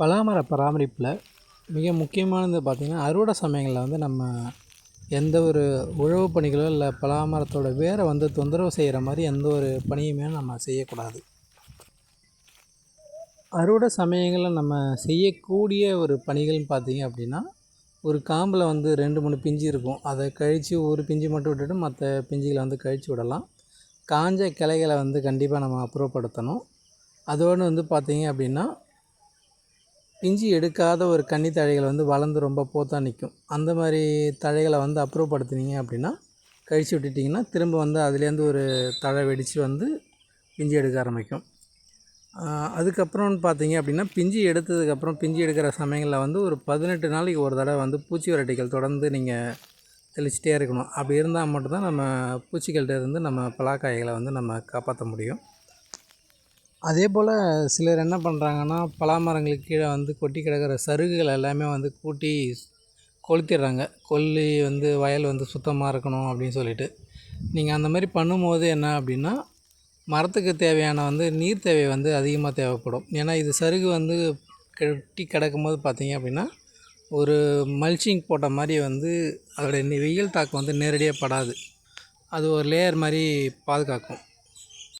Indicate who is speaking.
Speaker 1: பலாமர பராமரிப்பில் மிக முக்கியமானது பார்த்திங்கன்னா அறுவடை சமயங்களில் வந்து நம்ம எந்த ஒரு உழவு பணிகளோ இல்லை பலாமரத்தோட வேரை வந்து தொந்தரவு செய்கிற மாதிரி எந்த ஒரு பணியுமே நம்ம செய்யக்கூடாது. அறுவடை சமயங்களில் நம்ம செய்யக்கூடிய ஒரு பணிகள்னு பார்த்திங்க அப்படின்னா ஒரு காம்பில் வந்து ரெண்டு மூணு பிஞ்சு இருக்கும். அதை கழித்து ஒரு பிஞ்சு மட்டும் விட்டுட்டு மற்ற பிஞ்சுகளை வந்து கழித்து விடலாம். காஞ்ச கிளைகளை வந்து கண்டிப்பாக நம்ம அப்புறப்படுத்தணும். அதோடு வந்து பார்த்திங்க அப்படின்னா பிஞ்சு எடுக்காத ஒரு கன்னி தழைகள் வந்து வளர்ந்து ரொம்ப போத்தா நிற்கும். அந்த மாதிரி தழைகளை வந்து அப்புறப்படுத்துனீங்க அப்படின்னா கழித்து விட்டுட்டிங்கன்னா திரும்ப வந்து அதுலேருந்து ஒரு தழை வெடித்து வந்து பிஞ்சு எடுக்க ஆரம்பிக்கும். அதுக்கப்புறம்னு பார்த்தீங்க அப்படின்னா பிஞ்சு எடுத்ததுக்கப்புறம் பிஞ்சு எடுக்கிற சமயங்களில் வந்து ஒரு பதினெட்டு நாளைக்கு ஒரு தடவை வந்து பூச்சி விரட்டிகள் தொடர்ந்து நீங்கள் தெளிச்சிட்டே இருக்கணும். அப்படி இருந்தால் மட்டும்தான் நம்ம பூச்சிகள்கிட்ட இருந்து நம்ம பலாக்காய்களை வந்து நம்ம காப்பாற்ற முடியும். அதே போல் சிலர் என்ன பண்ணுறாங்கன்னா பலாமரங்களுக்கு கீழே வந்து கொட்டி கிடக்கிற சருகுகள் எல்லாமே வந்து கூட்டி கொளுத்திடுறாங்க. கொல்லி வந்து வயல் வந்து சுத்தமாக இருக்கணும் அப்படின்னு சொல்லிட்டு. நீங்கள் அந்த மாதிரி பண்ணும்போது என்ன அப்படின்னா மரத்துக்கு தேவையான வந்து நீர் தேவை வந்து அதிகமாக தேவைப்படும். ஏன்னா இது சருகு வந்து கட்டி கிடக்கும்போது பார்த்தீங்க அப்படின்னா ஒரு மல்ச்சிங் போட்ட மாதிரி வந்து அதோடைய வெயில் தாக்கம் வந்து நேரடியாக படாது. அது ஒரு லேயர் மாதிரி பாதுகாக்கும்.